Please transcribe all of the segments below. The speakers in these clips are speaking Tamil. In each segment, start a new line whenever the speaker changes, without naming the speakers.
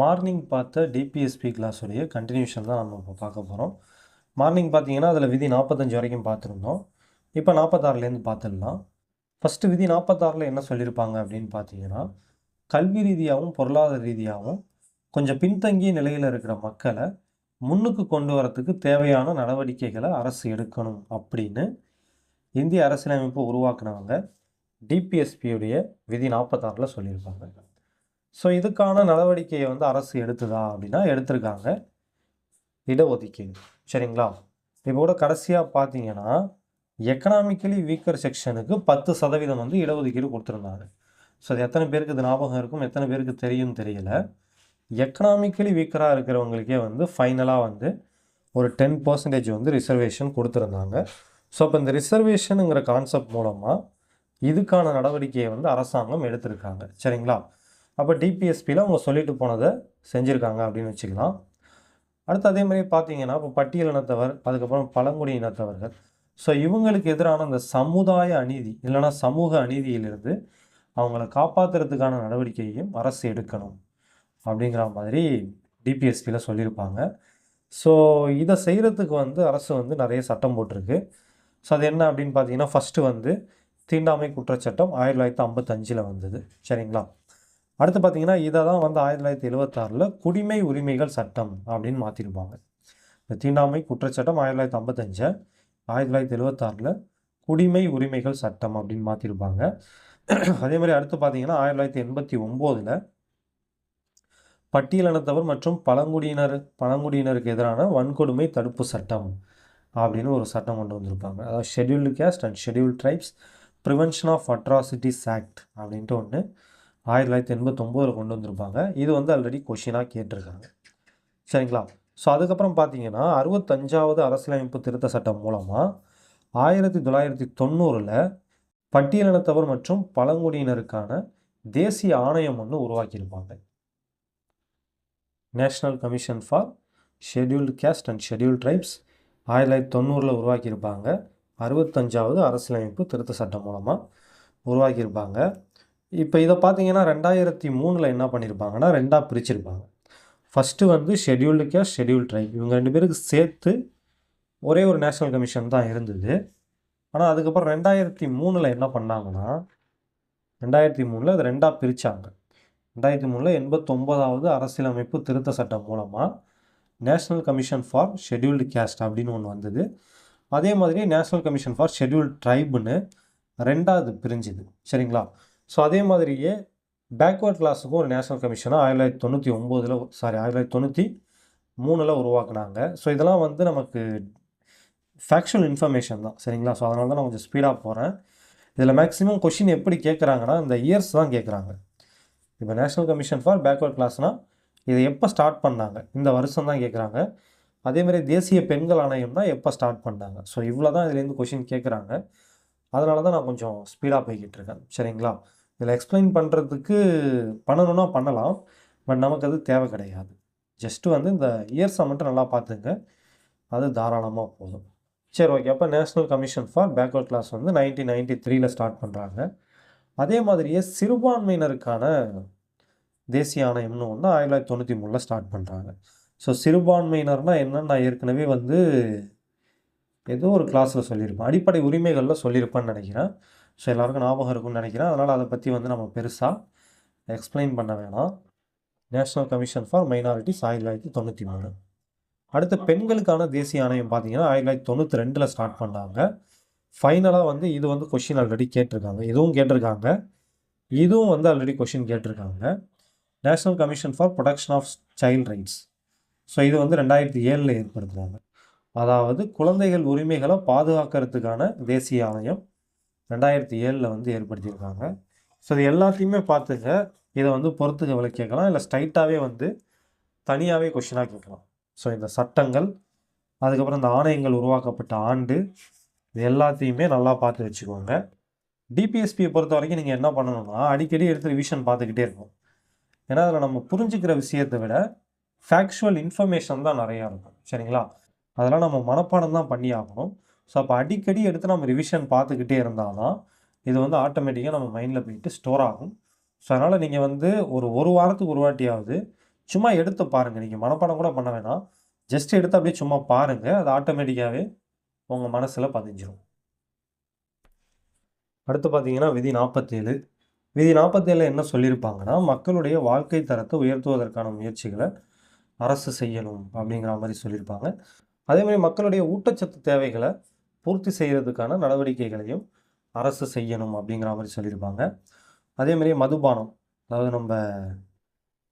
மார்னிங் பார்த்த டிபிஎஸ்பி கிளாஸுடைய கண்டினியூஷன் தான் நம்ம இப்போ பார்க்க போகிறோம் மார்னிங் பார்த்தீங்கன்னா அதில் விதி நாற்பத்தஞ்சு வரைக்கும் பார்த்துருந்தோம். இப்போ நாற்பத்தாறுலேருந்து பார்த்துடலாம். ஃபஸ்ட்டு விதி நாற்பத்தாறில் என்ன சொல்லியிருப்பாங்க அப்படின்னு பார்த்தீங்கன்னா கல்வி ரீதியாகவும் பொருளாதார ரீதியாகவும் கொஞ்சம் பின்தங்கிய நிலையில் இருக்கிற மக்களை முன்னுக்கு கொண்டு வரத்துக்கு தேவையான நடவடிக்கைகளை அரசு எடுக்கணும் அப்படின்னு இந்திய அரசியலமைப்பு உருவாக்குனவங்க டிபிஎஸ்பியுடைய விதி நாற்பத்தாறில் சொல்லியிருப்பாங்க. ஸோ இதுக்கான நடவடிக்கையை வந்து அரசு எடுத்துதா அப்படின்னா எடுத்திருக்காங்க. இடஒதுக்கீடு. சரிங்களா? இப்போ கூட கடைசியாக பார்த்தீங்கன்னா எக்கனாமிக்கலி வீக்கர் செக்ஷனுக்கு பத்து சதவீதம் வந்து இடஒதுக்கீடு கொடுத்துருந்தாங்க. ஸோ அது எத்தனை பேருக்கு இது ஞாபகம் இருக்கும்? எத்தனை பேருக்கு தெரியும் தெரியல. எக்கனாமிக்கலி வீக்கராக இருக்கிறவங்களுக்கே வந்து ஃபைனலாக வந்து ஒரு டென் பர்சன்டேஜ் வந்து ரிசர்வேஷன் கொடுத்துருந்தாங்க. ஸோ அப்போ இந்த ரிசர்வேஷனுங்கிற கான்செப்ட் மூலமாக இதுக்கான நடவடிக்கையை வந்து அரசாங்கம் எடுத்திருக்காங்க. சரிங்களா? அப்போ டிபிஎஸ்பியில் அவங்க சொல்லிட்டு போனதை செஞ்சுருக்காங்க அப்படின்னு வச்சுக்கலாம். அடுத்து அதே மாதிரி பார்த்தீங்கன்னா இப்போ பட்டியல் இனத்தவர் அதுக்கப்புறம் பழங்குடி இனத்தவர்கள். ஸோ இவங்களுக்கு எதிரான அந்த சமுதாய அநீதி இல்லைன்னா சமூக அநீதியிலிருந்து அவங்கள காப்பாற்றுறதுக்கான நடவடிக்கையையும் அரசு எடுக்கணும் அப்படிங்கிற மாதிரி டிபிஎஸ்பியில் சொல்லியிருப்பாங்க. ஸோ இதை செய்கிறதுக்கு வந்து அரசு வந்து நிறைய சட்டம் போட்டிருக்கு. ஸோ அது என்ன அப்படின்னு பார்த்தீங்கன்னா ஃபஸ்ட்டு வந்து தீண்டாமை குற்றச்சட்டம் ஆயிரத்தி தொள்ளாயிரத்தி ஐம்பத்தஞ்சில் வந்தது. சரிங்களா? அடுத்து பார்த்தீங்கன்னா இதை தான் வந்து ஆயிரத்தி தொள்ளாயிரத்தி எழுபத்தாறில் குடிமை உரிமைகள் சட்டம் அப்படின்னு மாற்றிருப்பாங்க இந்த தீண்டாமை குற்றச்சட்டம் ஆயிரத்தி தொள்ளாயிரத்தி ஐம்பத்தஞ்சு ஆயிரத்தி தொள்ளாயிரத்தி எழுபத்தாறில் குடிமை உரிமைகள் சட்டம் அப்படின்னு மாற்றிருப்பாங்க அதே மாதிரி அடுத்து பார்த்தீங்கன்னா ஆயிரத்தி தொள்ளாயிரத்தி எண்பத்தி ஒம்போதில் பட்டியலினத்தவர் மற்றும் பழங்குடியினர் பழங்குடியினருக்கு எதிரான வன்கொடுமை தடுப்பு சட்டம் அப்படின்னு ஒரு சட்டம் கொண்டு வந்திருப்பாங்க. அதாவது scheduled caste and schedule tribes prevention of atrocities act அப்படின்ட்டு ஒன்று ஆயிரத்தி தொள்ளாயிரத்தி எண்பத்தொம்போதில் கொண்டு வந்திருப்பாங்க. இது வந்து ஆல்ரெடி கொஷினாக கேட்டிருக்காங்க. சரிங்களா? ஸோ அதுக்கப்புறம் பார்த்தீங்கன்னா அறுபத்தஞ்சாவது அரசியலமைப்பு திருத்த சட்டம் மூலமாக ஆயிரத்தி தொள்ளாயிரத்தி தொண்ணூறில் பட்டியலினத்தவர் மற்றும் பழங்குடியினருக்கான தேசிய ஆணையம் ஒன்று உருவாக்கியிருப்பாங்க. National commission for scheduled caste and schedule tribes ஆயிரத்தி தொள்ளாயிரத்தி தொண்ணூறில் உருவாக்கியிருப்பாங்க. அறுபத்தஞ்சாவது அரசியலமைப்பு திருத்த சட்டம் மூலமாக உருவாக்கியிருப்பாங்க. இப்போ இதை பார்த்தீங்கன்னா ரெண்டாயிரத்தி மூணில் என்ன பண்ணியிருப்பாங்கன்னா ரெண்டாக பிரிச்சிருப்பாங்க. ஃபஸ்ட்டு வந்து ஷெட்யூல்டு கேஸ் ஷெட்யூல் ட்ரைப் இவங்க ரெண்டு பேருக்கு சேர்த்து ஒரே ஒரு நேஷ்னல் கமிஷன் தான் இருந்தது. ஆனால் அதுக்கப்புறம் ரெண்டாயிரத்தி மூணில் என்ன பண்ணாங்கன்னா ரெண்டாயிரத்தி மூணில் அது ரெண்டாக பிரித்தாங்க ரெண்டாயிரத்தி மூணில் எண்பத்தொம்போதாவது அரசியலமைப்பு திருத்த சட்டம் மூலமாக national commission for scheduled caste அப்படின்னு ஒன்று வந்தது. அதே மாதிரி நேஷ்னல் கமிஷன் ஃபார் ஷெடியூல்டு ட்ரைப்னு ரெண்டாவது பிரிஞ்சுது. சரிங்களா? ஸோ அதே மாதிரியே பேக்வேர்ட் கிளாஸுக்கும் ஒரு நேஷ்னல் கமிஷனை ஆயிரத்தி தொள்ளாயிரத்தி தொண்ணூற்றி ஒம்போதில் சாரி ஆயிரத்தி தொள்ளாயிரத்தி தொண்ணூற்றி மூணில் உருவாக்குனாங்க. ஸோ இதெல்லாம் வந்து நமக்கு ஃபேக்சுவல் இன்ஃபர்மேஷன் தான். சரிங்களா? ஸோ அதனால தான் நான் கொஞ்சம் ஸ்பீடாக போகிறேன் இதில் மேக்ஸிமம் கொஷின் எப்படி கேட்குறாங்கன்னா இந்த இயர்ஸ் தான் கேட்குறாங்க இப்போ நேஷ்னல் கமிஷன் ஃபார் பேக்வேர்ட் கிளாஸ்னால் இதை எப்போ ஸ்டார்ட் பண்ணாங்க? இந்த வருஷம் தான் கேட்குறாங்க அதேமாதிரி தேசிய பெண்கள் ஆணையம்னா எப்போ ஸ்டார்ட் பண்ணாங்க? ஸோ இவ்வளோ தான் இதுலேருந்து கொஷின் கேட்குறாங்க அதனால தான் நான் கொஞ்சம் ஸ்பீடாக போய்கிட்டு இருக்கேன். சரிங்களா? இதில் எக்ஸ்பிளைன் பண்ணுறதுக்கு பண்ணணும்னா பண்ணலாம் பட் நமக்கு அது தேவை கிடையாது. ஜஸ்ட்டு வந்து இந்த இயர்ஸை மட்டும் நல்லா பார்த்துங்க. அது தாராளமாக போதும். சரி ஓகே அப்போ national commission for backward class வந்து நைன்டீன் நைன்டி த்ரீல ஸ்டார்ட் பண்ணுறாங்க அதே மாதிரியே சிறுபான்மையினருக்கான தேசிய ஆணையம்னு ஒன்று ஆயிரத்தி தொள்ளாயிரத்தி தொண்ணூற்றி மூணில் ஸ்டார்ட் பண்ணுறாங்க ஸோ சிறுபான்மையினர்னால் என்னன்னு நான் ஏற்கனவே வந்து ஏதோ ஒரு கிளாஸில் சொல்லியிருப்பேன். அடிப்படை உரிமைகளில் சொல்லியிருப்பேன்னு நினைக்கிறேன். ஸோ எல்லாருக்கும் ஞாபகம் இருக்கும்னு நினைக்கிறேன். அதனால் அதை பற்றி வந்து நம்ம பெருசாக எக்ஸ்பிளைன் பண்ண வேணாம். நேஷ்னல் கமிஷன் ஃபார் மைனாரிட்டிஸ் ஆயிரத்தி தொள்ளாயிரத்தி தொண்ணூற்றி மூணு. அடுத்து பெண்களுக்கான தேசிய ஆணையம் பார்த்தீங்கன்னா ஆயிரத்தி தொள்ளாயிரத்தி தொண்ணூற்றி ரெண்டில் ஸ்டார்ட் பண்ணாங்க. ஃபைனலாக வந்து இது வந்து கொஷின் ஆல்ரெடி கேட்டிருக்காங்க. இதுவும் கேட்டிருக்காங்க. இதுவும் வந்து ஆல்ரெடி கொஷின் கேட்டிருக்காங்க. National commission for protection of child rights so இது வந்து ரெண்டாயிரத்தி ஏழில் ஏற்படுத்துகிறாங்க அதாவது குழந்தைகள் உரிமைகளை பாதுகாக்கிறதுக்கான தேசிய ஆணையம் ரெண்டாயிரத்தி ஏழில் வந்து ஏற்படுத்தியிருக்காங்க. ஸோ இது எல்லாத்தையுமே பார்த்துக்க இதை வந்து பொறுத்துக்க விலை கேட்கலாம் இல்லை ஸ்ட்ரைட்டாகவே வந்து தனியாகவே கொஷினாக கேட்கலாம். ஸோ இந்த சட்டங்கள் அதுக்கப்புறம் இந்த ஆணையங்கள் உருவாக்கப்பட்ட ஆண்டு இது எல்லாத்தையுமே நல்லா பார்த்து வச்சுக்கோங்க. டிபிஎஸ்பியை பொறுத்த வரைக்கும் நீங்கள் என்ன பண்ணணும்னா அடிக்கடி எடுத்து ரிவிஷன் பார்த்துக்கிட்டே இருக்கும் ஏன்னா அதில் நம்ம புரிஞ்சுக்கிற விஷயத்தை விட ஃபேக்சுவல் இன்ஃபர்மேஷன் தான் நிறையா இருக்கும். சரிங்களா? அதெல்லாம் நம்ம மனப்பாடம் தான் பண்ணி ஆகணும். ஸோ அப்போ அடிக்கடி எடுத்து நம்ம ரிவிஷன் பார்த்துக்கிட்டே இருந்தால் தான் இது வந்து ஆட்டோமேட்டிக்காக நம்ம மைண்டில் போயிட்டு ஸ்டோர் ஆகும். ஸோ அதனால் நீங்கள் வந்து ஒரு ஒரு வாரத்துக்கு ஒரு வாட்டியாவது சும்மா எடுத்து பாருங்கள் நீங்கள் மனப்பாடம் கூட பண்ண வேணாம். ஜஸ்ட் எடுத்து அப்படியே சும்மா பாருங்கள் அது ஆட்டோமேட்டிக்காகவே உங்கள் மனசில் பதிஞ்சிடும் அடுத்து பார்த்தீங்கன்னா விதி நாற்பத்தேழு. விதி நாற்பத்தேழில் என்ன சொல்லியிருப்பாங்கன்னா மக்களுடைய வாழ்க்கை தரத்தை உயர்த்துவதற்கான முயற்சிகளை அரசு செய்யணும் அப்படிங்கிற மாதிரி சொல்லியிருப்பாங்க. அதே மாதிரி மக்களுடைய ஊட்டச்சத்து தேவைகளை பூர்த்தி செய்கிறதுக்கான நடவடிக்கைகளையும் அரசு செய்யணும் அப்படிங்கிற மாதிரி சொல்லியிருப்பாங்க. அதே மாதிரி மதுபானம் அதாவது நம்ம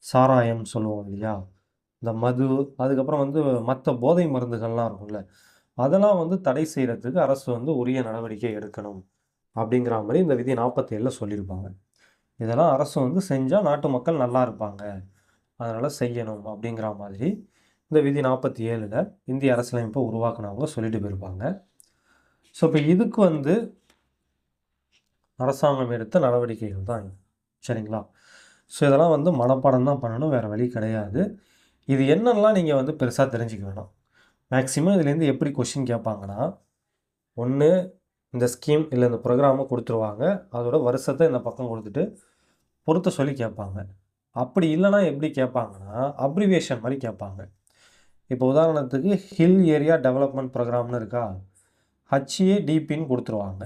சாராயம் சொல்லுவோம் இல்லையா? இந்த மது அதுக்கப்புறம் வந்து மற்ற போதை மருந்துகள்லாம் இருக்கும்ல அதெல்லாம் வந்து தடை செய்கிறதுக்கு அரசு வந்து உரிய நடவடிக்கை எடுக்கணும் அப்படிங்கிற மாதிரி இந்த விதி நாற்பத்தேழில் சொல்லியிருப்பாங்க. இதெல்லாம் அரசு வந்து செஞ்சால் நாட்டு மக்கள் நல்லா இருப்பாங்க. அதனால் செய்யணும் அப்படிங்கிற மாதிரி இந்த விதி நாற்பத்தி ஏழில் இந்திய அரசியலமைப்பை உருவாக்குனவங்க சொல்லிட்டு போயிருப்பாங்க. ஸோ இப்போ இதுக்கு வந்து அரசாங்கம் எடுத்த நடவடிக்கைகள் தான் இது. சரிங்களா? ஸோ இதெல்லாம் வந்து மனப்பாடம் தான் பண்ணணும். வேறு வழி கிடையாது. இது என்னெல்லாம் நீங்கள் வந்து பெருசாக தெரிஞ்சுக்க வேணும்? மேக்ஸிமம் இதுலேருந்து எப்படி கொஷின் கேட்பாங்கன்னா ஒன்று இந்த ஸ்கீம் இல்லை இந்த ப்ரோக்ராமை கொடுத்துருவாங்க. அதோட வருஷத்தை இந்த பக்கம் கொடுத்துட்டு பொறுத்த சொல்லி கேட்பாங்க. அப்படி இல்லைன்னா எப்படி கேட்பாங்கன்னா அப்ரிவேஷன் மாதிரி கேட்பாங்க. இப்போ உதாரணத்துக்கு ஹில் ஏரியா டெவலப்மெண்ட் ப்ரோக்ராம்னு இருக்கா? ஹச்ஏடிபின்னு கொடுத்துருவாங்க.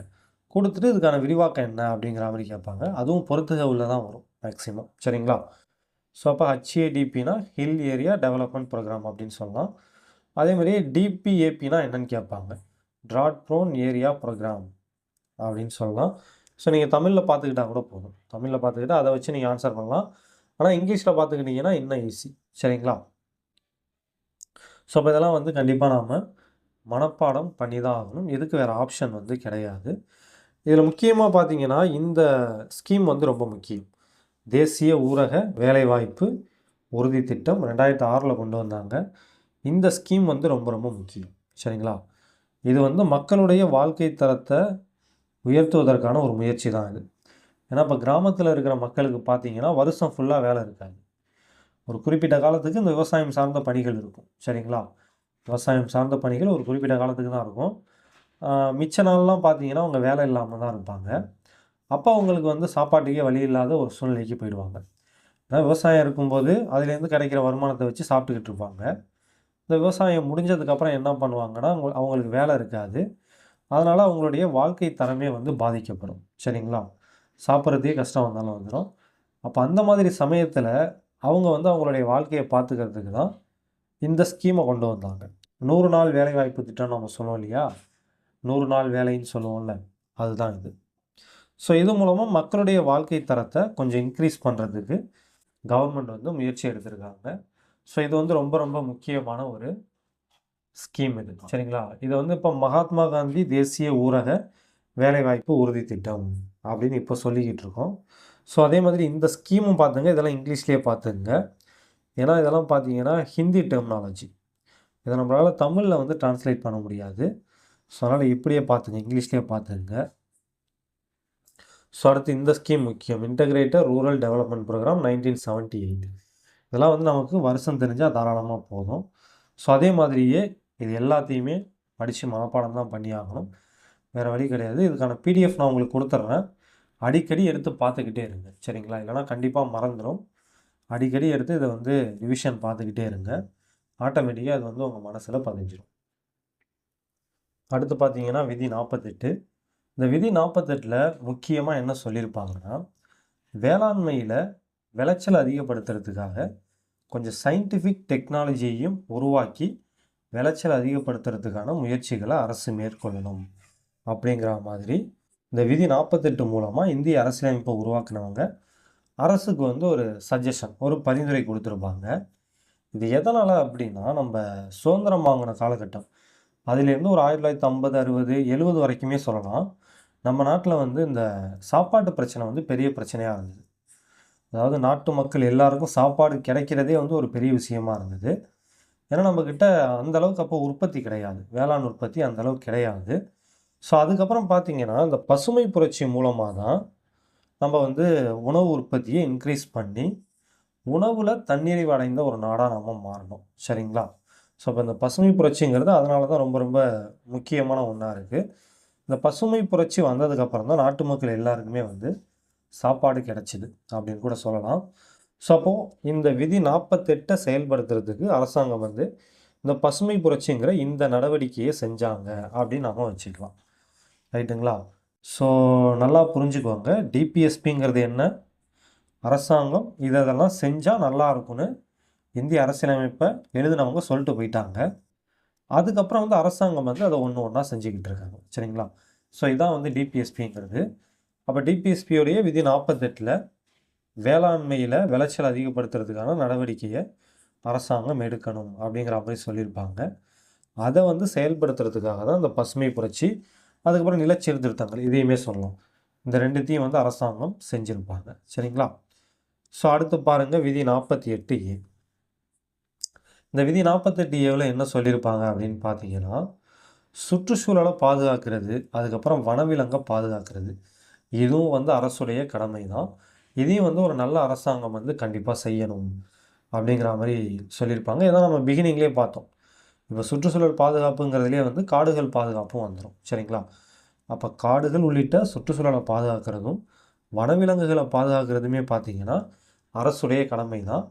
கொடுத்துட்டு இதுக்கான விரிவாக்கம் என்ன அப்படிங்கிற மாதிரி கேட்பாங்க. அதுவும் பொறுத்துக உள்ள தான் வரும் மேக்ஸிமம் சரிங்களா? ஸோ அப்போ ஹச்ஏடிபினா ஹில் ஏரியா டெவலப்மெண்ட் ப்ரோக்ராம் அப்படின்னு சொல்லலாம். அதே மாதிரி டிபிஏபினா என்னன்னு கேட்பாங்க. ட்ராட் ப்ரோன் ஏரியா ப்ரோக்ராம் அப்படின்னு சொல்லலாம். ஸோ நீங்கள் தமிழில் பார்த்துக்கிட்டா கூட போதும். தமிழில் பார்த்துக்கிட்டா அதை வச்சு நீங்கள் ஆன்சர் பண்ணலாம். ஆனால் இங்கிலீஷில் பார்த்துக்கிட்டிங்கன்னா இன்னும் ஈஸி சரிங்களா? ஸோ அப்போ இதெல்லாம் வந்து கண்டிப்பாக நாம் மனப்பாடம் பண்ணி தான் ஆகணும் இதுக்கு வேறு ஆப்ஷன் வந்து கிடையாது. இதில் முக்கியமாக பார்த்தீங்கன்னா இந்த ஸ்கீம் வந்து ரொம்ப முக்கியம். தேசிய ஊரக வேலைவாய்ப்பு உறுதி திட்டம் ரெண்டாயிரத்து ஆறில் கொண்டு வந்தாங்க. இந்த ஸ்கீம் வந்து ரொம்ப ரொம்ப முக்கியம். சரிங்களா? இது வந்து மக்களுடைய வாழ்க்கை தரத்தை உயர்த்துவதற்கான ஒரு முயற்சி தான் இது. ஏன்னா இப்போ கிராமத்தில் இருக்கிற மக்களுக்கு பார்த்தீங்கன்னா வருஷம் ஃபுல்லாக வேலை இருக்காது. ஒரு குறிப்பிட்ட காலத்துக்கு இந்த விவசாயம் சார்ந்த பணிகள் இருக்கும். சரிங்களா? விவசாயம் சார்ந்த பணிகள் ஒரு குறிப்பிட்ட காலத்துக்கு தான் இருக்கும். மிச்ச நாள்லாம் பார்த்தீங்கன்னா அவங்க வேலை இல்லாமல் தான் இருப்பாங்க. அப்போ அவங்களுக்கு வந்து சாப்பாட்டுக்கே வழி இல்லாத ஒரு சூழ்நிலைக்கு போயிடுவாங்க. ஏன்னா விவசாயம் இருக்கும்போது அதுலேருந்து கிடைக்கிற வருமானத்தை வச்சு சாப்பிட்டுக்கிட்டு இருப்பாங்க. இந்த விவசாயம் முடிஞ்சதுக்கப்புறம் என்ன பண்ணுவாங்கன்னா அவங்களுக்கு வேலை இருக்காது. அதனால் அவங்களுடைய வாழ்க்கை தரமே வந்து பாதிக்கப்படும். சரிங்களா? சாப்பிட்றதே கஷ்டம் வந்தாலும் வந்துடும் அப்போ அந்த மாதிரி சமயத்தில் அவங்க வந்து அவங்களுடைய வாழ்க்கையை பார்த்துக்கிறதுக்கு தான் இந்த ஸ்கீமை கொண்டு வந்தாங்க. நூறு நாள் வேலைவாய்ப்பு திட்டம் நம்ம சொல்லுவோம் இல்லையா? நூறு நாள் வேலைன்னு சொல்லுவோம்ல அதுதான் இது. ஸோ இது மூலமாக மக்களுடைய வாழ்க்கை தரத்தை கொஞ்சம் இன்க்ரீஸ் பண்ணுறதுக்கு கவர்மெண்ட் வந்து முயற்சி எடுத்திருக்காங்க. ஸோ இது வந்து ரொம்ப ரொம்ப முக்கியமான ஒரு ஸ்கீம் இது. சரிங்களா? இதை வந்து இப்போ மகாத்மா காந்தி தேசிய ஊரக வேலைவாய்ப்பு உறுதி திட்டம் அப்படின்னு இப்போ சொல்லிக்கிட்டு இருக்கோம். ஸோ அதே மாதிரி இந்த ஸ்கீமும் பார்த்துங்க இதெல்லாம் இங்கிலீஷ்லேயே பார்த்துங்க. ஏன்னா இதெல்லாம் பார்த்தீங்கன்னா ஹிந்தி டெர்மினாலஜி இதை நம்மளால் தமிழில் வந்து டிரான்ஸ்லேட் பண்ண முடியாது. ஸோ அதனால் இப்படியே பார்த்துங்க இங்கிலீஷ்லேயே பார்த்துங்க. ஸோ அடுத்து இந்த ஸ்கீம் முக்கியம். Integrated rural development programme nineteen seventy eight இதெல்லாம் வந்து நமக்கு வருஷம் தெரிஞ்சால் தாராளமாக போதும். ஸோ அதே மாதிரியே இது எல்லாத்தையுமே படித்து மனப்பாடம் தான் பண்ணி ஆகணும். வேறு வழி கிடையாது. இதுக்கான பிடிஎஃப் நான் உங்களுக்கு கொடுத்துட்றேன் அடிக்கடி எடுத்து பார்த்துக்கிட்டே இருங்க. சரிங்களா? இல்லைனா கண்டிப்பாக மறந்துடும் அடிக்கடி எடுத்து இதை வந்து ரிவிஷன் பார்த்துக்கிட்டே இருங்க. ஆட்டோமேட்டிக்காக அது வந்து உங்கள் மனசில் பதிஞ்சிடும் அடுத்து பார்த்தீங்கன்னா விதி நாற்பத்தெட்டு இந்த விதி நாற்பத்தெட்டில் முக்கியமாக என்ன சொல்லியிருப்பாங்கன்னா வேளாண்மையில் விளைச்சல் அதிகப்படுத்துறதுக்காக கொஞ்சம் சயின்டிஃபிக் டெக்னாலஜியையும் உருவாக்கி விளைச்சல் அதிகப்படுத்துறதுக்கான முயற்சிகளை அரசு மேற்கொள்ளணும் அப்படிங்கிற மாதிரி இந்த விதி நாற்பத்தெட்டு மூலமாக இந்திய அரசியலமைப்பை உருவாக்குனவங்க அரசுக்கு வந்து ஒரு சஜஷன் ஒரு பரிந்துரை கொடுத்துருப்பாங்க. இது எதனால் அப்படின்னா நம்ம சுதந்திரம் வாங்கின காலகட்டம். அதுலேருந்து ஒரு ஆயிரத்தி தொள்ளாயிரத்தி ஐம்பது அறுபது எழுபது வரைக்குமே சொல்லலாம். நம்ம நாட்டில் வந்து இந்த சாப்பாட்டு பிரச்சனை வந்து பெரிய பிரச்சனையாக இருந்தது. அதாவது நாட்டு மக்கள் எல்லாருக்கும் சாப்பாடு கிடைக்கிறதே வந்து ஒரு பெரிய விஷயமா இருந்தது. ஏன்னா நம்மக்கிட்ட அந்த அளவுக்கு அப்போ உற்பத்தி கிடையாது. வேளாண் உற்பத்தி அந்தளவுக்கு கிடையாது. ஸோ அதுக்கப்புறம் பார்த்திங்கன்னா இந்த பசுமை புரட்சி மூலமாக தான் நம்ம வந்து உணவு உற்பத்தியை இன்க்ரீஸ் பண்ணி உணவில் தன்னிறைவு அடைந்த ஒரு நாடாக நம்ம மாறணும். சரிங்களா? ஸோ இப்போ இந்த பசுமை புரட்சிங்கிறது அதனால தான் ரொம்ப ரொம்ப முக்கியமான ஒன்றா இருக்குது இந்த பசுமை புரட்சி வந்ததுக்கப்புறம் தான் நாட்டு மக்கள் எல்லாருக்குமே வந்து சாப்பாடு கிடச்சிது அப்படின்னு கூட சொல்லலாம். ஸோ அப்போது இந்த விதி நாற்பத்தெட்டை செயல்படுத்துறதுக்கு அரசாங்கம் வந்து இந்த பசுமை புரட்சிங்கிற இந்த நடவடிக்கையை செஞ்சாங்க அப்படின்னு நம்ம வச்சுக்கலாம். ரைட்டுங்களா ஸோ நல்லா புரிஞ்சுக்கோங்க. டிபிஎஸ்பிங்கிறது என்ன? அரசாங்கம் இதெல்லாம் செஞ்சால் நல்லா இருக்கும்னு இந்திய அரசியலமைப்பை எழுதினவங்க சொல்லிட்டு போயிட்டாங்க. அதுக்கப்புறம் வந்து அரசாங்கம் வந்து அதை ஒன்று ஒன்றா செஞ்சுக்கிட்டு இருக்காங்க. சரிங்களா? ஸோ இதான் வந்து டிபிஎஸ்பிங்கிறது அப்போ டிபிஎஸ்பியோடைய விதி நாற்பத்தெட்டில் வேளாண்மையில் விளைச்சல் அதிகப்படுத்துறதுக்கான நடவடிக்கையை அரசாங்கம் எடுக்கணும் அப்படிங்கிற மாதிரி சொல்லியிருப்பாங்க. அதை வந்து செயல்படுத்துறதுக்காக தான் இந்த பசுமை புரட்சி அதுக்கப்புறம் நிலச்சீர்திருத்தங்கள் இதையுமே சொல்லலாம். இந்த ரெண்டுத்தையும் வந்து அரசாங்கம் செஞ்சுருப்பாங்க. சரிங்களா? ஸோ அடுத்து பாருங்கள் விதி நாற்பத்தி எட்டு ஏ. இந்த விதி நாற்பத்தெட்டு ஏவில் என்ன சொல்லியிருப்பாங்க அப்படின்னு பார்த்தீங்கன்னா சுற்றுச்சூழலை பாதுகாக்கிறது அதுக்கப்புறம் வனவிலங்கை பாதுகாக்கிறது இதுவும் வந்து அரசுடைய கடமை தான் இதையும் வந்து ஒரு நல்ல அரசாங்கம் வந்து கண்டிப்பாக செய்யணும் அப்படிங்கிற மாதிரி சொல்லியிருப்பாங்க இதான் நம்ம பிகினிங்லேயே பார்த்தோம். இப்போ சுற்றுச்சூழல் பாதுகாப்புங்கிறதுலே வந்து காடுகள் பாதுகாப்பும் வந்துடும் சரிங்களா? அப்போ காடுகள் உள்ளிட்ட சுற்றுச்சூழலை பாதுகாக்கிறதும் வனவிலங்குகளை பாதுகாக்கிறதுமே பார்த்தீங்கன்னா அரசுடைய கடமை தான்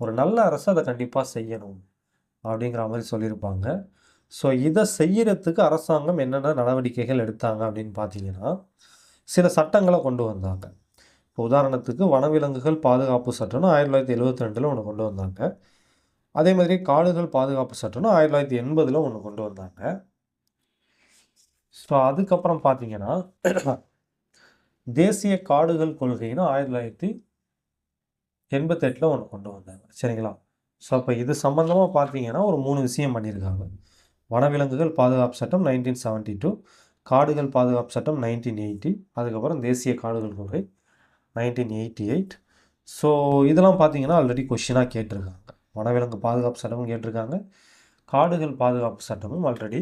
ஒரு நல்ல அரசு அதை கண்டிப்பாக செய்யணும் அப்படிங்கிற மாதிரி சொல்லியிருப்பாங்க. ஸோ இதை செய்யறதுக்கு அரசாங்கம் என்னென்ன நடவடிக்கைகள் எடுத்தாங்க அப்படின்னு பார்த்தீங்கன்னா சில சட்டங்களை கொண்டு வந்தாங்க. இப்போ உதாரணத்துக்கு வனவிலங்குகள் பாதுகாப்பு சட்டம்னு ஆயிரத்தி தொள்ளாயிரத்தி எழுபத்தி ரெண்டில் ஒன்று கொண்டு வந்தாங்க. அதே மாதிரி காடுகள் பாதுகாப்பு சட்டம்னு ஆயிரத்தி தொள்ளாயிரத்தி எண்பதில் ஒன்று கொண்டு வந்தாங்க. ஸோ அதுக்கப்புறம் பார்த்தீங்கன்னா தேசிய காடுகள் கொள்கைன்னு ஆயிரத்தி தொள்ளாயிரத்தி எண்பத்தெட்டில் ஒன்று கொண்டு வந்தாங்க. சரிங்களா? ஸோ அப்போ இது சம்மந்தமாக பார்த்தீங்கன்னா ஒரு மூணு விஷயம் பண்ணியிருக்காங்க. வனவிலங்குகள் பாதுகாப்பு சட்டம் நைன்டீன் செவன்ட்டி டூ காடுகள் பாதுகாப்பு சட்டம் நைன்டீன் எயிட்டி அதுக்கப்புறம் தேசிய காடுகள் கொள்கை நைன்டீன் எயிட்டி எயிட் ஸோ இதெல்லாம் பார்த்தீங்கன்னா ஆல்ரெடி கொஷினாக கேட்டிருக்காங்க. வனவிலங்கு பாதுகாப்பு சட்டமும் கேட்டிருக்காங்க. காடுகள் பாதுகாப்பு சட்டமும் ஆல்ரெடி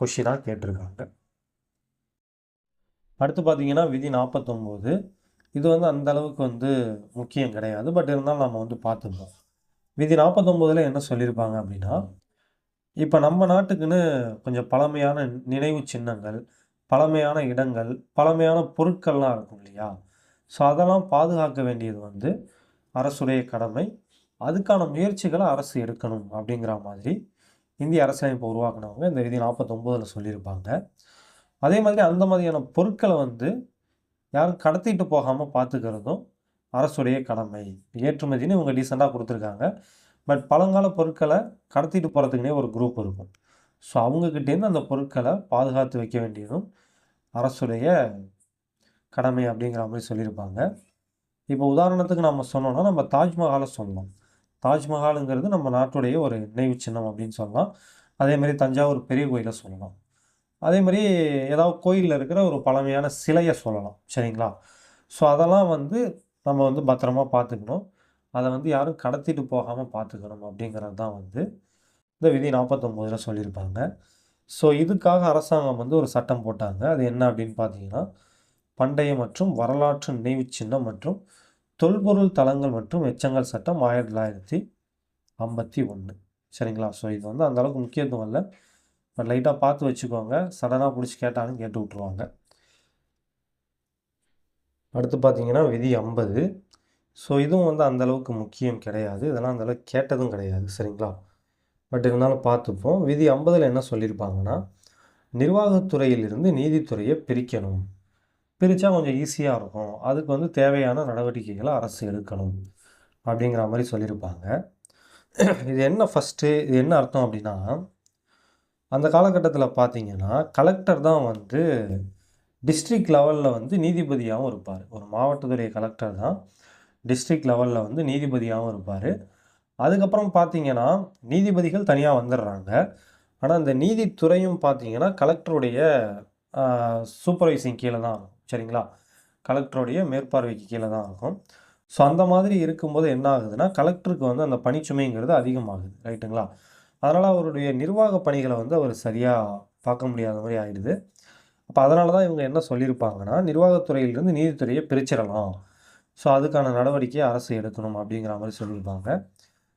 கொஷினாக கேட்டிருக்காங்க. அடுத்து பார்த்தீங்கன்னா விதி நாற்பத்தொம்போது இது வந்து அந்த அளவுக்கு வந்து முக்கியம் கிடையாது. பட் இருந்தாலும் நம்ம வந்து பார்த்துருந்தோம் விதி நாற்பத்தொம்போதில் என்ன சொல்லியிருப்பாங்க அப்படின்னா இப்போ நம்ம நாட்டுக்குன்னு கொஞ்சம் பழமையான நினைவு சின்னங்கள் பழமையான இடங்கள் பழமையான பொருட்கள்லாம் இருக்கும் இல்லையா? ஸோ அதெல்லாம் பாதுகாக்க வேண்டியது வந்து அரசுடைய கடமை. அதுக்கான முயற்சிகளை அரசு எடுக்கணும் அப்படிங்கிற மாதிரி இந்திய அரசியலமைப்பை உருவாக்குனவங்க இந்த விதி நாற்பத்தொம்போதில் சொல்லியிருப்பாங்க. அதே மாதிரி அந்த மாதிரியான பொருட்களை வந்து யாரும் கடத்திட்டு போகாமல் பார்த்துக்கிறதும் அரசுடைய கடமை. ஏற்றுமதின்னு இவங்க டீசெண்டாக கொடுத்துருக்காங்க. பட் பழங்கால பொருட்களை கடத்திட்டு போகிறதுக்குனே ஒரு குரூப் இருக்கும். ஸோ அவங்கக்கிட்டேருந்து அந்த பொருட்களை பாதுகாத்து வைக்க வேண்டியதும் அரசுடைய கடமை அப்படிங்கிற மாதிரி சொல்லியிருப்பாங்க. இப்போ உதாரணத்துக்கு நம்ம சொன்னோம்னா நம்ம தாஜ்மஹாலை சொல்லலாம் தாஜ்மஹாலுங்கிறது நம்ம நாட்டுடைய ஒரு நினைவு சின்னம் அப்படின்னு சொல்லலாம். அதேமாதிரி தஞ்சாவூர் பெரிய கோயிலை சொல்லலாம். அதே மாதிரி ஏதாவது கோயிலில் இருக்கிற ஒரு பழமையான சிலையை சொல்லலாம். சரிங்களா? ஸோ அதெல்லாம் வந்து நம்ம வந்து பத்திரமா பார்த்துக்கணும். அதை வந்து யாரும் கடத்திட்டு போகாமல் பார்த்துக்கணும் அப்படிங்கிறது தான் வந்து இந்த விதி நாற்பத்தொம்போதில் சொல்லியிருப்பாங்க. ஸோ இதுக்காக அரசாங்கம் வந்து ஒரு சட்டம் போட்டாங்க. அது என்ன அப்படின்னு பார்த்தீங்கன்னா பண்டைய மற்றும் வரலாற்று நினைவு சின்னம் மற்றும் தொல்பொருள் தளங்கள் மற்றும் எச்சங்கள் சட்டம் ஆயிரத்தி தொள்ளாயிரத்தி ஐம்பத்தி ஒன்று சரிங்களா? ஸோ இது வந்து அந்தளவுக்கு முக்கியத்துவம் இல்லை. பட் லைட்டாக பார்த்து வச்சுக்கோங்க. சடனாக பிடிச்சி கேட்டாலும் கேட்டு விட்ருவாங்க அடுத்து பார்த்தீங்கன்னா விதி ஐம்பது. ஸோ இதுவும் வந்து அந்தளவுக்கு முக்கியம் கிடையாது. இதெல்லாம் அந்தளவுக்கு கேட்டதும் கிடையாது. சரிங்களா? பட் இருந்தாலும் பார்த்துப்போம். விதி ஐம்பதில் என்ன சொல்லியிருப்பாங்கன்னா நிர்வாகத்துறையிலிருந்து நீதித்துறையை பிரிக்கணும். பிரித்தா கொஞ்சம் ஈஸியாக இருக்கும். அதுக்கு வந்து தேவையான நடவடிக்கைகளை அரசு எடுக்கணும். அப்படிங்கிற மாதிரி சொல்லியிருப்பாங்க. இது என்ன ஃபஸ்ட்டு இது என்ன அர்த்தம் அப்படின்னா அந்த காலகட்டத்தில் பார்த்தீங்கன்னா கலெக்டர் தான் வந்து டிஸ்ட்ரிக்ட் லெவலில் வந்து நீதிபதியாகவும் இருப்பார். ஒரு மாவட்டத்துடைய கலெக்டர் தான் டிஸ்ட்ரிக்ட் லெவலில் வந்து நீதிபதியாகவும் இருப்பார். அதுக்கப்புறம் பார்த்தீங்கன்னா நீதிபதிகள் தனியாக வந்துடுறாங்க. ஆனால் இந்த நீதித்துறையும் பார்த்தீங்கன்னா கலெக்டருடைய சூப்பர்வைசிங் கீழே தான் இருக்கும். சரிங்களா? கலெக்டருடைய மேற்பார்வைக்கு கீழே தான் இருக்கும். ஸோ அந்த மாதிரி இருக்கும்போது என்ன ஆகுதுன்னா கலெக்டருக்கு வந்து அந்த பணிச்சுமைங்கிறது அதிகமாகுது. ரைட்டுங்களா அதனால் அவருடைய நிர்வாக பணிகளை வந்து அவர் சரியாக பார்க்க முடியாத மாதிரி ஆயிடுது. அப்போ அதனால தான் இவங்க என்ன சொல்லியிருப்பாங்கன்னா நிர்வாகத்துறையிலிருந்து நீதித்துறையை பிரிச்சிடலாம். ஸோ அதுக்கான நடவடிக்கையை அரசு எடுக்கணும் அப்படிங்கிற மாதிரி சொல்லியிருப்பாங்க.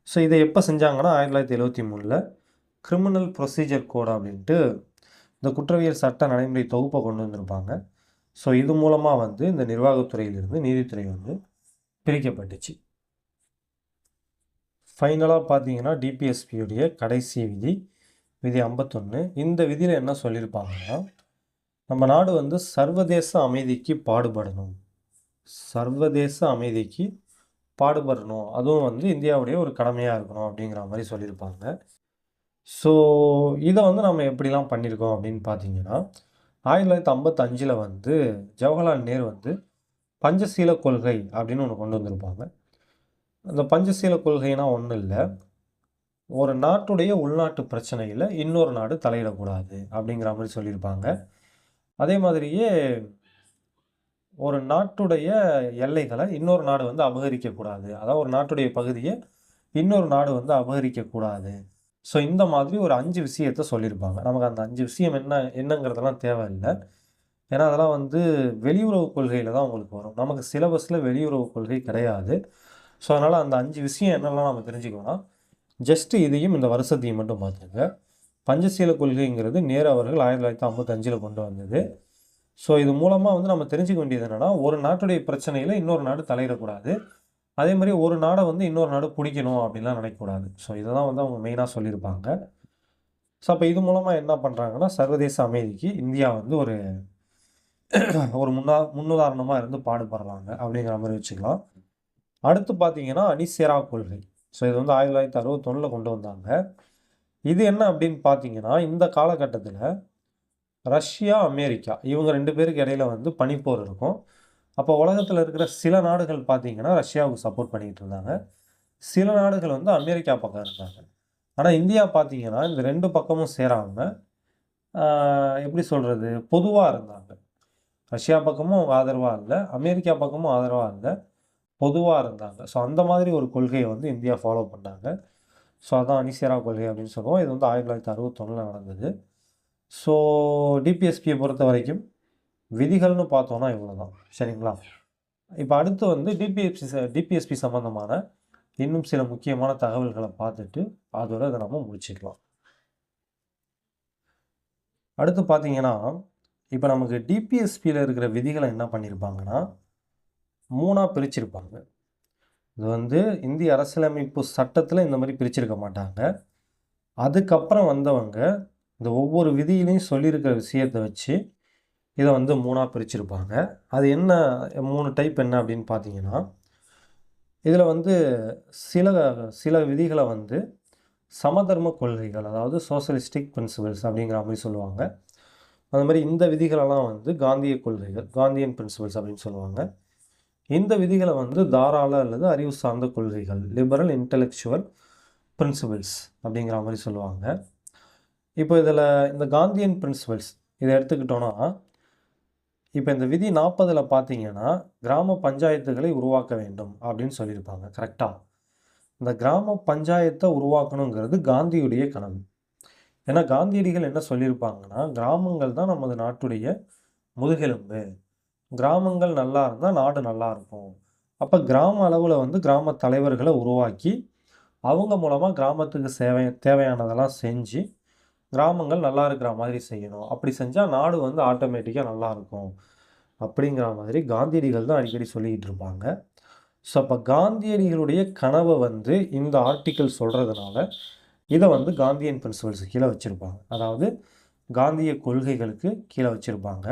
ஸோ இதை எப்போ செஞ்சாங்கன்னா ஆயிரத்தி தொள்ளாயிரத்தி எழுபத்தி மூணில் கிரிமினல் ப்ரொசீஜர் கோட் அப்படின்ட்டு இந்த குற்றவியல் சட்ட நடைமுறை தொகுப்பை கொண்டு வந்திருப்பாங்க. ஸோ இது மூலமாக வந்து இந்த நிர்வாகத்துறையிலிருந்து நீதித்துறை வந்து பிரிக்கப்பட்டுச்சு. ஃபைனலாக பார்த்தீங்கன்னா டிபிஎஸ்பியுடைய கடைசி விதி விதி ஐம்பத்தொன்று இந்த விதியில் என்ன சொல்லியிருப்பாங்கன்னா நம்ம நாடு வந்து சர்வதேச அமைதிக்கு பாடுபடணும். சர்வதேச அமைதிக்கு பாடுபடணும். அதுவும் வந்து இந்தியாவுடைய ஒரு கடமையாக இருக்கணும் அப்படிங்கிற மாதிரி சொல்லியிருப்பாங்க. ஸோ இதை வந்து நம்ம எப்படிலாம் பண்ணியிருக்கோம் அப்படின்னு பார்த்தீங்கன்னா ஆயிரத்தி தொள்ளாயிரத்தி ஐம்பத்தஞ்சில் வந்து ஜவஹர்லால் நேரு வந்து பஞ்சசீல கொள்கை அப்படின்னு ஒன்று கொண்டு வந்திருப்பாங்க. இந்த பஞ்சசீல கொள்கைனா ஒன்றும் இல்லை. ஒரு நாட்டுடைய உள்நாட்டு பிரச்சனையில் இன்னொரு நாடு தலையிடக்கூடாது அப்படிங்கிற மாதிரி சொல்லியிருப்பாங்க. அதே மாதிரியே ஒரு நாட்டுடைய எல்லைகளை இன்னொரு நாடு வந்து அபகரிக்கக்கூடாது. அதாவது ஒரு நாட்டுடைய பகுதியை இன்னொரு நாடு வந்து அபகரிக்கக்கூடாது. ஸோ இந்த மாதிரி ஒரு அஞ்சு விஷயத்த சொல்லியிருப்பாங்க. நமக்கு அந்த அஞ்சு விஷயம் என்ன என்னங்கிறதெல்லாம் தேவையில்லை. ஏன்னா அதெல்லாம் வந்து வெளியுறவு கொள்கையில் தான் உங்களுக்கு வரும். நமக்கு சிலபஸில் வெளியுறவு கொள்கை கிடையாது. ஸோ அதனால் அந்த அஞ்சு விஷயம் என்னெல்லாம் நம்ம தெரிஞ்சுக்கணும்னா ஜஸ்ட்டு இதையும் இந்த வருஷத்தையும் மட்டும் பார்த்துங்க பஞ்சசீல கொள்கைங்கிறது நேரு அவர்கள் ஆயிரத்தி தொள்ளாயிரத்தி ஐம்பத்தஞ்சில் கொண்டு வந்தது. ஸோ இது மூலமாக வந்து நம்ம தெரிஞ்சுக்க வேண்டியது என்னென்னா ஒரு நாட்டுடைய பிரச்சனையில் இன்னொரு நாடு தலையிடக்கூடாது. அதே மாதிரி ஒரு நாடை வந்து இன்னொரு நாடு பிடிக்கணும் அப்படின்லாம் நினைக்கக்கூடாது. ஸோ இதை தான் வந்து அவங்க மெயினாக சொல்லியிருப்பாங்க. ஸோ அப்போ இது மூலமாக என்ன பண்ணுறாங்கன்னா சர்வதேச அமைதிக்கு இந்தியா வந்து ஒரு ஒரு முன்னா முன்னுதாரணமாக இருந்து பாடுபடுறாங்க அப்படிங்கிற மாதிரி வச்சுக்கலாம். அடுத்து பார்த்தீங்கன்னா அணிசேரா கொள்கை. ஸோ இது வந்து ஆயிரத்தி தொள்ளாயிரத்தி அறுபத்தொன்னில் கொண்டு வந்தாங்க. இது என்ன அப்படின்னு பார்த்தீங்கன்னா இந்த காலகட்டத்தில் ரஷ்யா அமெரிக்கா இவங்க ரெண்டு பேருக்கு இடையில வந்து பனிப்போர் இருக்கும். அப்போ உலகத்தில் இருக்கிற சில நாடுகள் பார்த்தீங்கன்னா ரஷ்யாவுக்கு சப்போர்ட் பண்ணிக்கிட்டு இருந்தாங்க. சில நாடுகள் வந்து அமெரிக்கா பக்கம் இருந்தாங்க. ஆனால் இந்தியா பார்த்தீங்கன்னா இந்த ரெண்டு பக்கமும் சேராமல் எப்படி சொல்கிறது பொதுவாக இருந்தாங்க. ரஷ்யா பக்கமும் அவங்க ஆதரவாக இல்லை அமெரிக்கா பக்கமும் ஆதரவாக இல்லை. பொதுவாக இருந்தாங்க. ஸோ அந்த மாதிரி ஒரு கொள்கையை வந்து இந்தியா ஃபாலோ பண்ணாங்க. ஸோ அதான் அனிசேரா கொள்கை அப்படின்னு சொல்லுவோம். இது வந்து ஆயிரத்தி தொள்ளாயிரத்தி அறுபத்தொன்னில் நடந்தது. ஸோ டிபிஎஸ்பியை பொறுத்த வரைக்கும் விதிகள்னு பார்த்தோன்னா இவ்வளோ தான் சரிங்களா? இப்போ அடுத்து வந்து டிபிஎஸ்பி டிபிஎஸ்பி சம்மந்தமான இன்னும் சில முக்கியமான தகவல்களை பார்த்துட்டு அதோட இதை நம்ம முடிச்சுக்கலாம். அடுத்து பார்த்தீங்கன்னா இப்போ நமக்கு டிபிஎஸ்பியில் இருக்கிற விதிகளை என்ன பண்ணியிருப்பாங்கன்னா மூணாக பிரிச்சிருப்பாங்க. இது வந்து இந்திய அரசியலமைப்பு சட்டத்தில் இந்த மாதிரி பிரிச்சிருக்க மாட்டாங்க. அதுக்கப்புறம் வந்தவங்க இந்த ஒவ்வொரு விதியிலையும் சொல்லியிருக்கிற விஷயத்தை வச்சு இதை வந்து மூணாக பிரிச்சிருப்பாங்க. அது என்ன மூணு டைப் என்ன அப்படின்னு பார்த்தீங்கன்னா இதில் வந்து சில சில விதிகளை வந்து சமதர்ம கொள்கைகள் அதாவது சோசலிஸ்டிக் பிரின்சிபல்ஸ் அப்படிங்கிற மாதிரி சொல்லுவாங்க. அந்த மாதிரி இந்த விதிகளெல்லாம் வந்து காந்திய கொள்கைகள் காந்தியன் பிரின்சிபல்ஸ் அப்படின்னு சொல்லுவாங்க. இந்த விதிகளை வந்து தாராள அல்லது அறிவு சார்ந்த கொள்கைகள் லிபரல் இன்டெலெக்சுவல் பிரின்சிபல்ஸ் அப்படிங்கிற மாதிரி சொல்லுவாங்க. இப்போ இதில் இந்த காந்தியன் பிரின்சிபல்ஸ் இதை எடுத்துக்கிட்டோன்னா இப்போ இந்த விதி நாற்பதில் பார்த்தீங்கன்னா கிராம பஞ்சாயத்துகளை உருவாக்க வேண்டும் அப்படின்னு சொல்லியிருப்பாங்க கரெக்டாக இந்த கிராம பஞ்சாயத்தை உருவாக்கணுங்கிறது காந்தியுடைய கனவு ஏன்னா காந்தியடிகள் என்ன சொல்லியிருப்பாங்கன்னா கிராமங்கள் தான் நமது நாட்டுடைய முதுகெலும்பு. கிராமங்கள் நல்லா இருந்தால் நாடு நல்லா இருக்கும். அப்போ கிராம அளவில் வந்து கிராம தலைவர்களை உருவாக்கி அவங்க மூலமாக கிராமத்துக்கு சேவை தேவையானதெல்லாம் செஞ்சு கிராமங்கள் நல்லா இருக்கிற மாதிரி செய்யணும். அப்படி செஞ்சால் நாடு வந்து ஆட்டோமேட்டிக்காக நல்லா இருக்கும். அப்படிங்கிற மாதிரி காந்தியடிகள் தான் அடிக்கடி சொல்லிக்கிட்டு இருப்பாங்க. ஸோ அப்போ காந்தியடிகளுடைய கனவை வந்து இந்த ஆர்டிக்கிள் சொல்கிறதுனால இதை வந்து காந்தியன் பிரின்சிபல்ஸ் கீழே வச்சுருப்பாங்க. அதாவது காந்திய கொள்கைகளுக்கு கீழே வச்சுருப்பாங்க.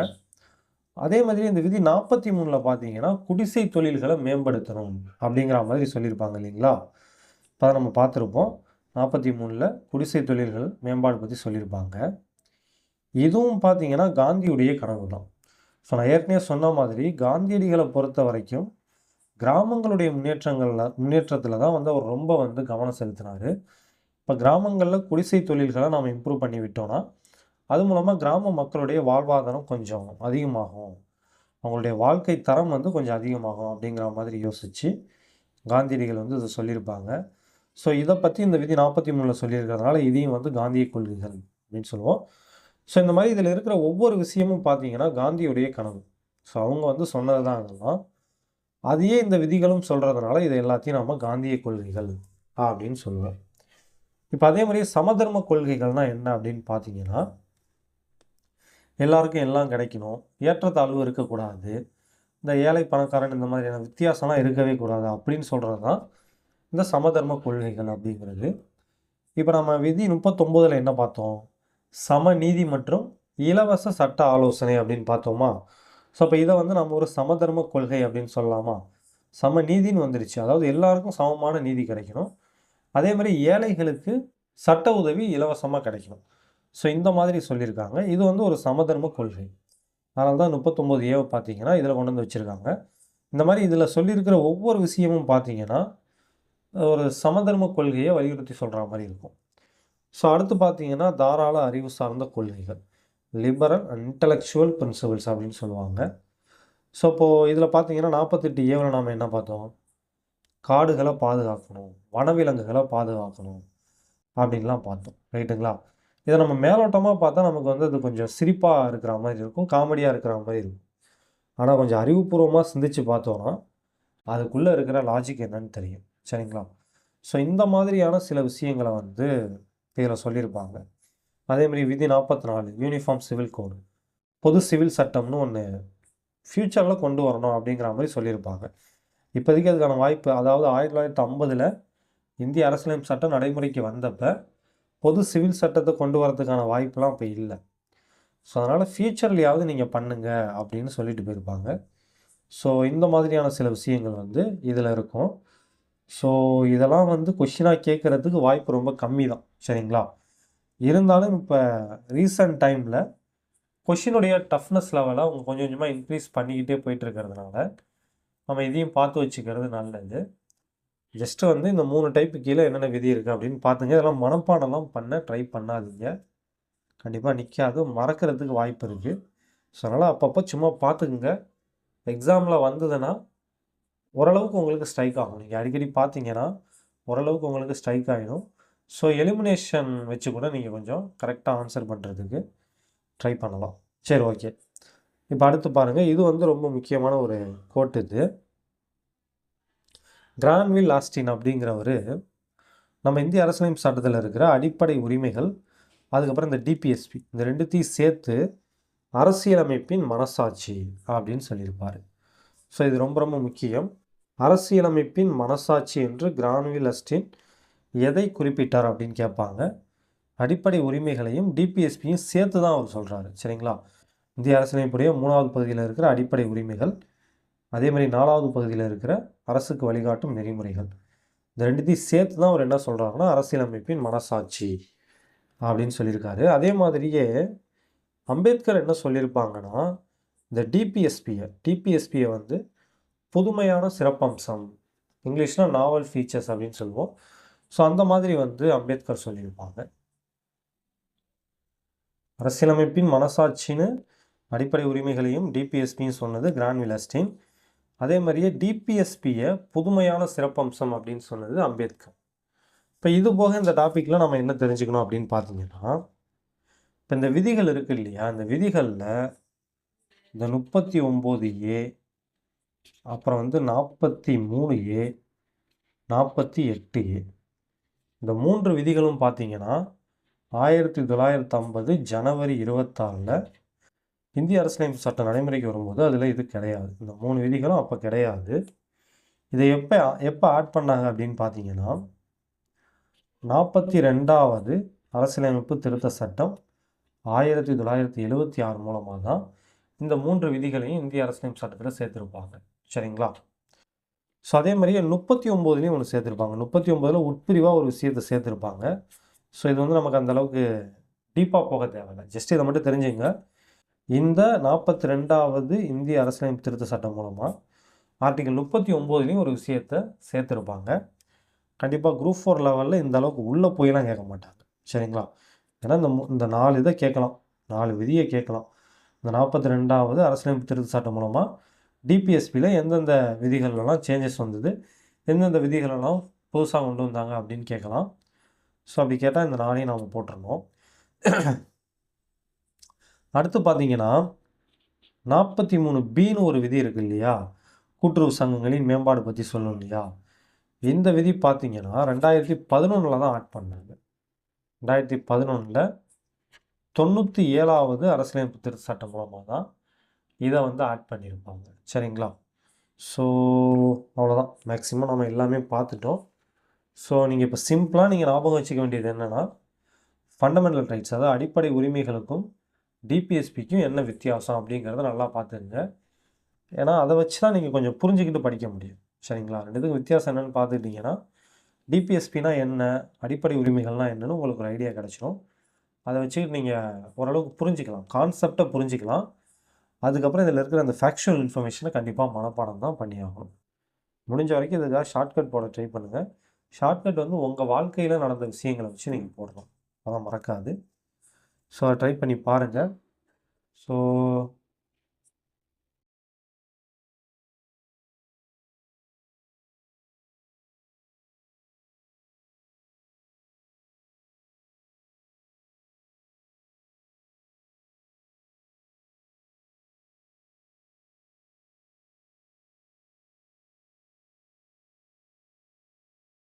அதே மாதிரி இந்த விதி நாற்பத்தி மூணில் பார்த்தீங்கன்னா குடிசை தொழில்களை மேம்படுத்தணும் அப்படிங்கிற மாதிரி சொல்லியிருப்பாங்க இல்லைங்களா? இப்போ நம்ம பார்த்துருப்போம். நாற்பத்தி மூணில் குடிசை தொழில்கள் மேம்பாடு பற்றி சொல்லியிருப்பாங்க. இதுவும் பார்த்தீங்கன்னா காந்தியுடைய கனவு தான். ஸோ நான் ஏற்கனவே சொன்ன மாதிரி காந்தியடிகளை பொறுத்த வரைக்கும் கிராமங்களுடைய முன்னேற்றங்களில் முன்னேற்றத்தில் தான் வந்து அவர் ரொம்ப வந்து கவனம் செலுத்தினார். இப்போ கிராமங்களில் குடிசை தொழில்களை நாம் இம்ப்ரூவ் பண்ணி விட்டோம்னா அது மூலமாக கிராம மக்களுடைய வாழ்வாதாரம் கொஞ்சம் அதிகமாகும். அவங்களுடைய வாழ்க்கை தரம் வந்து கொஞ்சம் அதிகமாகும் அப்படிங்கிற மாதிரி யோசித்து காந்தியடிகள் வந்து இதை சொல்லியிருப்பாங்க. ஸோ இதை பற்றி இந்த விதி நாற்பத்தி மூணில் சொல்லியிருக்கிறதுனால இதையும் வந்து காந்திய கொள்கைகள் அப்படின்னு சொல்லுவோம். ஸோ இந்த மாதிரி இதில் இருக்கிற ஒவ்வொரு விஷயமும் பார்த்தீங்கன்னா காந்தியுடைய கனவு. ஸோ அவங்க வந்து சொன்னது தான் அதெல்லாம். அதையே இந்த விதிகளும் சொல்கிறதுனால இதை எல்லாத்தையும் நம்ம காந்திய கொள்கைகள் அப்படின்னு சொல்லுவோம். இப்போ அதே மாதிரி சமதர்ம கொள்கைகள்னால் என்ன அப்படின்னு பார்த்தீங்கன்னா எல்லாருக்கும் எல்லாம் கிடைக்கணும். ஏற்றத்தாழ்வு இருக்கக்கூடாது. இந்த ஏழை பணக்காரன் இந்த மாதிரியான வித்தியாசம்லாம் இருக்கவே கூடாது அப்படின்னு சொல்கிறது தான் இந்த சமதர்ம கொள்கைகள் அப்படிங்கிறது. இப்போ நம்ம விதி முப்பத்தொம்போதில் என்ன பார்த்தோம்? சமநீதி மற்றும் இலவச சட்ட ஆலோசனை அப்படின்னு பார்த்தோமா? ஸோ அப்போ இதை வந்து நம்ம ஒரு சமதர்ம கொள்கை அப்படின்னு சொல்லலாமா? சம நீதின்னு வந்துருச்சு. அதாவது எல்லாருக்கும் சமமான நீதி கிடைக்கணும். அதே மாதிரி ஏழைகளுக்கு சட்ட உதவி இலவசமாக கிடைக்கணும். ஸோ இந்த மாதிரி சொல்லியிருக்காங்க. இது வந்து ஒரு சமதர்ம கொள்கை. அதனால தான் முப்பத்தொம்போது ஏவை பார்த்தீங்கன்னா இதில் கொண்டு வந்து வச்சுருக்காங்க. இந்த மாதிரி இதில் சொல்லியிருக்கிற ஒவ்வொரு விஷயமும் பார்த்தீங்கன்னா ஒரு சமதர்ம கொள்கையை வலியுறுத்தி சொல்கிற மாதிரி இருக்கும். ஸோ அடுத்து பார்த்தீங்கன்னா தாராள அறிவு சார்ந்த கொள்கைகள். லிபரல் அண்ட் இன்டலெக்சுவல் பிரின்சிபல்ஸ் அப்படின்னு சொல்லுவாங்க. ஸோ இப்போது இதில் பார்த்தீங்கன்னா நாற்பத்தெட்டு ஏவில் நாம் என்ன பார்த்தோம்? காடுகளை பாதுகாக்கணும். வனவிலங்குகளை பாதுகாக்கணும். அப்படின்லாம் பார்த்தோம். ரைட்டுங்களா? இதை நம்ம மேலோட்டமாக பார்த்தா நமக்கு வந்து அது கொஞ்சம் சிரிப்பாக இருக்கிற மாதிரி இருக்கும் காமெடியாக இருக்கிற மாதிரி இருக்கும். ஆனால் கொஞ்சம் அறிவுபூர்வமாக சிந்திச்சு பார்த்தோன்னா அதுக்குள்ளே இருக்கிற லாஜிக் என்னன்னு தெரியும். சரிங்களா? ஸோ இந்த மாதிரியான சில விஷயங்களை வந்து இதில் சொல்லியிருப்பாங்க. அதே மாதிரி விதி நாற்பத்தி நாலு யூனிஃபார்ம் சிவில் கோடு பொது சிவில் சட்டம்னு ஒன்று ஃப்யூச்சரில் கொண்டு வரணும் அப்படிங்கிற மாதிரி சொல்லியிருப்பாங்க. இப்போதைக்கு அதுக்கான வாய்ப்பு அதாவது ஆயிரத்தி தொள்ளாயிரத்தி ஐம்பதில் இந்திய அரசியலமைப்பு சட்டம் நடைமுறைக்கு வந்தப்போ பொது சிவில் சட்டத்தை கொண்டு வரதுக்கான வாய்ப்புலாம் இப்போ இல்லை. ஸோ அதனால் ஃப்யூச்சர்லையாவது நீங்கள் பண்ணுங்க அப்படின்னு சொல்லிட்டு போயிருப்பாங்க. ஸோ இந்த மாதிரியான சில விஷயங்கள் வந்து இதில் இருக்கும். ஸோ இதெல்லாம் வந்து கொஷினாக கேட்குறதுக்கு வாய்ப்பு ரொம்ப கம்மி தான் சரிங்களா? இருந்தாலும் இப்போ ரீசன்ட் டைமில் கொஷினுடைய டஃப்னஸ் லெவலை அவங்க கொஞ்சம் கொஞ்சமாக இன்க்ரீஸ் பண்ணிக்கிட்டே போயிட்டு இருக்கிறதுனால நம்ம இதையும் பார்த்து வச்சுக்கிறது நல்லது. ஜஸ்ட்டு வந்து இந்த மூணு டைப்பு கீழே என்னென்ன விதி இருக்குது அப்படின்னு பார்த்துங்க இதெல்லாம் மனப்பாடம்லாம் பண்ண ட்ரை பண்ணாதீங்க. கண்டிப்பாக நிற்காது மறக்கிறதுக்கு வாய்ப்பு இருக்குது ஸோ அதனால் அப்பப்போ சும்மா பார்த்துக்குங்க எக்ஸாமில் வந்ததுன்னா ஓரளவுக்கு உங்களுக்கு ஸ்ட்ரைக் ஆகும். நீங்கள் அடிக்கடி பார்த்தீங்கன்னா ஓரளவுக்கு உங்களுக்கு ஸ்ட்ரைக் ஆகிடும் ஸோ எலிமினேஷன் வச்சு கூட நீங்கள் கொஞ்சம் கரெக்டாக ஆன்சர் பண்ணுறதுக்கு ட்ரை பண்ணலாம். சரி ஓகே இப்போ அடுத்து பாருங்கள் இது வந்து ரொம்ப முக்கியமான ஒரு கோட் இது. கிரான்வில் ஆஸ்டின் அப்படிங்கிறவர் நம்ம இந்திய அரசியலமைப்பு சட்டத்தில் இருக்கிற அடிப்படை உரிமைகள் அதுக்கப்புறம் இந்த டிபிஎஸ்பி இந்த ரெண்டுத்தையும் சேர்த்து அரசியலமைப்பின் மனசாட்சி அப்படின்னு சொல்லியிருப்பார். ஸோ இது ரொம்ப ரொம்ப முக்கியம். அரசியலமைப்பின் மனசாட்சி என்று கிரான்வில் அஸ்டின் எதை குறிப்பிட்டார் அப்படின்னு கேட்பாங்க. அடிப்படை உரிமைகளையும் டிபிஎஸ்பியும் சேர்த்து தான் அவர் சொல்கிறாரு சரிங்களா? இந்திய அரசியலமைப்புடைய மூணாவது பகுதியில் இருக்கிற அடிப்படை உரிமைகள் அதே மாதிரி நாலாவது பகுதியில் இருக்கிற அரசுக்கு வழிகாட்டும் நெறிமுறைகள். இந்த ரெண்டுத்தையும் சேர்த்து தான் அவர் என்ன சொல்கிறாருன்னா அரசியலமைப்பின் மனசாட்சி அப்படின்னு சொல்லியிருக்காரு. அதே மாதிரியே அம்பேத்கர் என்ன சொல்லியிருப்பாங்கன்னா இந்த டிபிஎஸ்பியை டிபிஎஸ்பியை வந்து புதுமையான சிறப்பம்சம் இங்கிலீஷ்னால் நாவல் ஃபீச்சர்ஸ் அப்படின்னு சொல்லுவோம். ஸோ அந்த மாதிரி வந்து அம்பேத்கர் சொல்லியிருப்பாங்க. அரசியலமைப்பின் மனசாட்சின்னு அடிப்படை உரிமைகளையும் டிபிஎஸ்பியும் சொன்னது கிராண்ட் விலஸ்டின் அதே மாதிரியே டிபிஎஸ்பியை புதுமையான சிறப்பம்சம் அப்படின்னு சொன்னது அம்பேத்கர். இப்போ இது போக இந்த டாப்பிக்கில் நம்ம என்ன தெரிஞ்சுக்கணும் அப்படின்னு பார்த்தீங்கன்னா இப்போ இந்த விதிகள் இருக்கு இல்லையா? இந்த விதிகளில் இந்த முப்பத்தி ஒம்பது ஏ அப்புறம் வந்து நாற்பத்தி மூணு ஏ நாற்பத்தி எட்டு ஏ இந்த மூன்று விதிகளும் பார்த்தீங்கன்னா ஆயிரத்தி தொள்ளாயிரத்தி ஐம்பது ஜனவரி இருபத்தாறில் இந்திய அரசியலமைப்பு சட்டம் நடைமுறைக்கு வரும்போது அதில் இது கிடையாது. இந்த மூணு விதிகளும் அப்போ கிடையாது. இதை எப்போ எப்போ ஆட் பண்ணாங்க அப்படின்னு பார்த்தீங்கன்னா நாற்பத்தி ரெண்டாவது அரசியலமைப்பு திருத்த சட்டம் ஆயிரத்தி தொள்ளாயிரத்தி எழுபத்தி ஆறு மூலமாக தான் இந்த மூன்று விதிகளையும் இந்திய அரசியலமைப்பு சட்டத்தில் சேர்த்துருப்பாங்க. சரிங்களா? ஸோ அதே மாதிரியே முப்பத்தி ஒம்போதுலேயும் ஒன்று சேர்த்துருப்பாங்க. முப்பத்தி ஒம்போதில் உட்பிரிவாக ஒரு விஷயத்தை சேர்த்துருப்பாங்க. ஸோ இது வந்து நமக்கு அந்தளவுக்கு டீப்பாக போக தேவையில்லை. ஜஸ்ட் இதை மட்டும் தெரிஞ்சுங்க. இந்த நாற்பத்தி ரெண்டாவது இந்திய அரசியலமைப்பு திருத்த சட்டம் மூலமாக ஆர்டிகல் முப்பத்தி ஒம்போதுலேயும் ஒரு விஷயத்தை சேர்த்துருப்பாங்க. கண்டிப்பாக குரூப் ஃபோர் லெவலில் இந்த அளவுக்கு உள்ளே போயெல்லாம் கேட்க மாட்டாங்க. சரிங்களா? ஏன்னா இந்த மு- இந்த நாலு இதை கேட்கலாம். நாலு விதியை கேட்கலாம். இந்த நாற்பத்தி ரெண்டாவது அரசியலமைப்பு திருத்த சட்டம் மூலமாக டிபிஎஸ்பியில் எந்தெந்த விதிகள்லாம் சேஞ்சஸ் வந்தது எந்தெந்த விதிகளெல்லாம் புதுசாக கொண்டு வந்தாங்க அப்படின்னு கேட்கலாம். ஸோ அப்படி கேட்டால் இந்த நாளையும் நாம் போட்டிருந்தோம் அடுத்து பார்த்தீங்கன்னா நாற்பத்தி மூணு பின்னு ஒரு விதி இருக்கு இல்லையா? கூட்டுறவு சங்கங்களின் மேம்பாடு பற்றி சொல்லணும் இல்லையா? இந்த விதி பார்த்தீங்கன்னா ரெண்டாயிரத்தி பதினொன்றில் தான் ஆட் பண்ணாங்க. ரெண்டாயிரத்தி பதினொன்றில் தொண்ணூற்றி ஏழாவது அரசியலமைப்பு திருத்த சட்டம் மூலமாக தான் இதை வந்து ஆட் பண்ணியிருப்பாங்க. சரிங்களா? ஸோ அவ்வளோதான். மேக்ஸிமம் நம்ம எல்லாமே பார்த்துட்டோம். ஸோ நீங்கள் இப்போ சிம்பிளாக நீங்கள் ஞாபகம் வச்சுக்க வேண்டியது என்னென்னா ஃபண்டமெண்டல் ரைட்ஸ் அதாவது அடிப்படை உரிமைகளுக்கும் டிபிஎஸ்பிக்கும் என்ன வித்தியாசம் அப்படிங்கிறத நல்லா பார்த்துக்குங்க. ஏன்னா அதை வச்சு தான் நீங்கள் கொஞ்சம் புரிஞ்சுக்கிட்டு படிக்க முடியும். சரிங்களா? ரெண்டுத்துக்கும் வித்தியாசம் என்னென்னு பார்த்துக்கிட்டிங்கன்னா டிபிஎஸ்பினா என்ன அடிப்படை உரிமைகள்னால் என்னன்னு உங்களுக்கு ஒரு ஐடியா கிடச்சிரும். அதை வச்சுக்கிட்டு நீங்கள் ஓரளவுக்கு புரிஞ்சுக்கலாம். கான்செப்டை புரிஞ்சிக்கலாம். அதுக்கப்புறம் இதில் இருக்கிற அந்த ஃபேக்சுவல் இன்ஃபர்மேஷனை கண்டிப்பாக மனப்பாடம் தான் பண்ணி ஆகணும் முடிஞ்ச வரைக்கும் இதுக்காக ஷார்ட்கட் போட ட்ரை பண்ணுங்கள் ஷார்ட்கட் வந்து உங்கள் வாழ்க்கையில் நடந்த விஷயங்களை வச்சு நீங்கள் போடணும். அதான் மறக்காது. ஸோ ட்ரை பண்ணி பாருங்கள் ஸோ